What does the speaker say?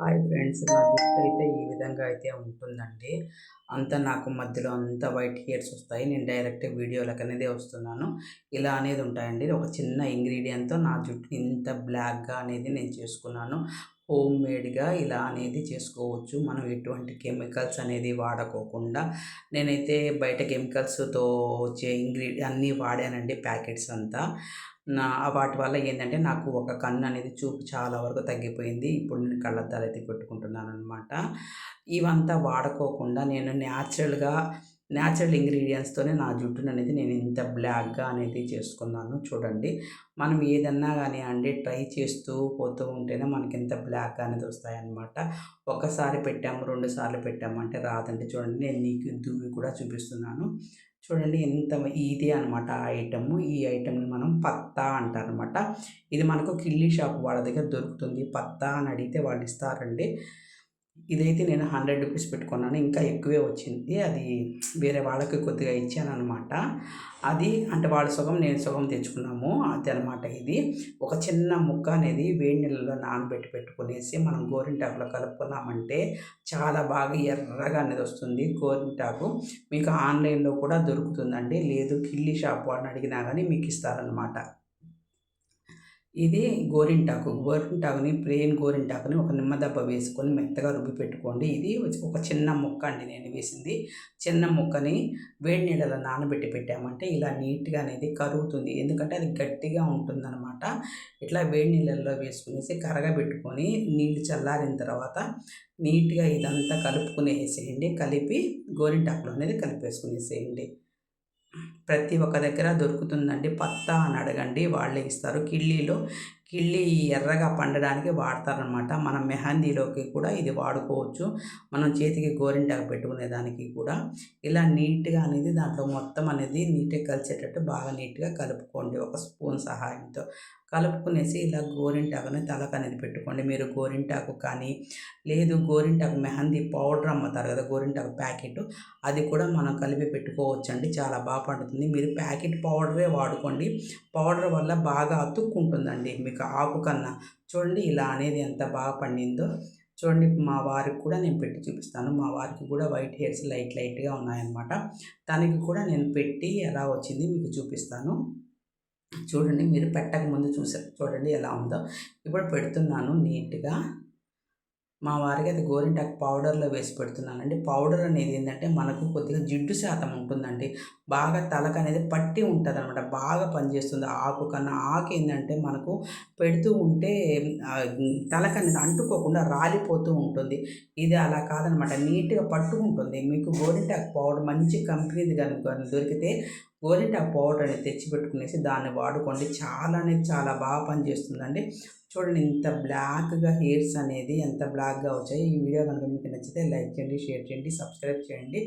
Hi friends నా జుట్టు అయితే ఈ విధంగా అయితే ఉంటుందండి. అంతా నాకు మధ్యలో అంత వైట్ హెయిర్స్ వస్తాయి. నేను డైరెక్ట్ వీడియోలకు అనేది వస్తున్నాను. ఇలా అనేది ఉంటాయండి. ఒక చిన్న ఇంగ్రీడియంట్తో నా జుట్టు ఇంత బ్లాక్గా అనేది నేను చేసుకున్నాను. హోమ్ మేడ్గా ఇలా అనేది చేసుకోవచ్చు. మనం ఎటువంటి కెమికల్స్ అనేది వాడుకోకుండా. నేనైతే బయట కెమికల్స్తో వచ్చే ఇంగ్రీడి అన్నీ వాడానండి ప్యాకెట్స్ అంతా. నా వాటి వల్ల ఏంటంటే నాకు ఒక కన్ను అనేది చూపు చాలా వరకు తగ్గిపోయింది. ఇప్పుడు నేను కళ్ళద్దాలు అయితే పెట్టుకుంటున్నాను అనమాట ఇవంతా వాడుకోకుండా నేను న్యాచురల్గా న్యాచురల్ ఇంగ్రీడియంట్స్తోనే నా జుట్టును అనేది నేను ఇంత బ్లాక్గా అనేది చేసుకున్నాను. చూడండి. మనం ఏదన్నా కానీ అండి ట్రై చేస్తూ పోతూ ఉంటేనే మనకి ఇంత బ్లాక్ అనేది వస్తాయన్నమాట ఒకసారి పెట్టాము రెండు సార్లు పెట్టాము అంటే రాదండి. చూడండి. నేను నీకు దూవి కూడా చూపిస్తున్నాను. చూడండి ఎంత ఇది అనమాట ఆ ఐటమ్. ఈ ఐటమ్ని మనం పత్తా అంటారనమాట ఇది మనకు కిల్లీ షాప్ వాళ్ళ దగ్గర దొరుకుతుంది. పత్తా అని అడిగితే వాళ్ళు ఇస్తారండి. ఇదైతే నేను హండ్రెడ్ రూపీస్ పెట్టుకున్నాను. ఇంకా ఎక్కువే వచ్చింది. అది వేరే వాళ్ళకి కొద్దిగా ఇచ్చాను అనమాట అది అంటే వాళ్ళ సుఖం నేను సుఖం తెచ్చుకున్నాము. అది అనమాట ఇది. ఒక చిన్న ముక్క అనేది వేడి నీళ్ళలో నానబెట్టి పెట్టుకునేసి మనం గోరింటాకులో కలుపుకున్నామంటే చాలా బాగా ఎర్రగా అనేది వస్తుంది గోరింటాకు. మీకు ఆన్లైన్లో కూడా దొరుకుతుందండి. లేదు కిల్లీ షాప్ వాడిని అడిగినా కానీ మీకు ఇస్తారనమాట ఇది గోరింటాకు. గోరింటాకుని ప్లెయిన్ గోరింటాకుని ఒక నిమ్మదబ్బ వేసుకొని మెత్తగా రుబ్బి పెట్టుకోండి. ఇది ఒక చిన్న ముక్క అండి నేను వేసింది. చిన్న ముక్కని వేడి నీళ్ళలో నానబెట్టి పెట్టామంటే ఇలా నీట్గా అనేది కరుగుతుంది. ఎందుకంటే అది గట్టిగా ఉంటుందన్నమాట. ఇట్లా వేడి నీళ్ళల్లో వేసుకునేసి కరగబెట్టుకొని నీళ్ళు చల్లారిన తర్వాత నీట్గా ఇదంతా కలుపుకునేసేయండి. కలిపి గోరింటాకులు అనేది కలిపేసుకునేసేయండి. ప్రతి ఒక్క దగ్గర దొరుకుతుందండి. పత్తా అని అడగండి వాళ్ళే ఇస్తారు. కిళ్ళీలో కిళ్ళి ఎర్రగా పండడానికి వాడతారనమాట మనం మెహందీలోకి కూడా ఇది వాడుకోవచ్చు. మనం చేతికి గోరింటాకు పెట్టుకునే దానికి కూడా. ఇలా నీట్గా అనేది దాంట్లో మొత్తం అనేది నీట్గా కలిసేటట్టు బాగా నీట్గా కలుపుకోండి. ఒక స్పూన్ సహాయంతో. కలుపుకునేసి ఇలా గోరింటాకుని తలకు అనేది పెట్టుకోండి. మీరు గోరింటాకు కానీ లేదు గోరింటాకు మెహందీ పౌడర్ అమ్ముతారు కదా గోరింటాకు ప్యాకెట్ అది కూడా మనం కలిపి పెట్టుకోవచ్చండి. చాలా బాగా పండుతుంది. మీరు ప్యాకెట్ పౌడరే వాడుకోండి. పౌడర్ వల్ల బాగా అతుక్కుంటుందండి. మీకు ఆకు కన్నా చూడండి ఇలా అనేది ఎంత బాగా పండిందో. చూడండి మా వారికి కూడా నేను పెట్టి చూపిస్తాను. మా వారికి కూడా వైట్ హెయిర్స్ లైట్ లైట్గా ఉన్నాయన్నమాట. తనకి కూడా నేను పెట్టి ఎలా వచ్చింది మీకు చూపిస్తాను. చూడండి మీరు పెట్టక ముందు చూసారు చూడండి ఎలా ఉందో. ఇప్పుడు పెడుతున్నాను నీట్గా. మా వారికి అది గోరింటాకు పౌడర్లో వేసి పెడుతున్నానండి. పౌడర్ అనేది ఏంటంటే మనకు కొద్దిగా జిడ్డు శాతం ఉంటుందండి. బాగా తలకు అనేది పట్టి ఉంటుంది అనమాట బాగా పనిచేస్తుంది. ఆకు కన్నా ఆకు ఏంటంటే మనకు పెడుతూ ఉంటే తలకు అనేది అంటుకోకుండా రాలిపోతూ ఉంటుంది. ఇది అలా కాదనమాట నీట్గా పట్టుకుంటుంది మీకు గోరింటాకు పౌడర్ మంచి కంపెనీది కనుక దొరికితే గోరింటాకు పౌడర్ అనేది తెచ్చిపెట్టుకునేసి దాన్ని వాడుకోండి. చాలా అనేది చాలా బాగా పనిచేస్తుందండి. చూడండి ఇంత బ్లాక్గా హెయిర్స్ అనేది ఎంత బ్లాక్గా వచ్చాయి ఈ వీడియో కనుక మీకు నచ్చితే లైక్ చేయండి షేర్ చేయండి సబ్స్క్రైబ్ చేయండి.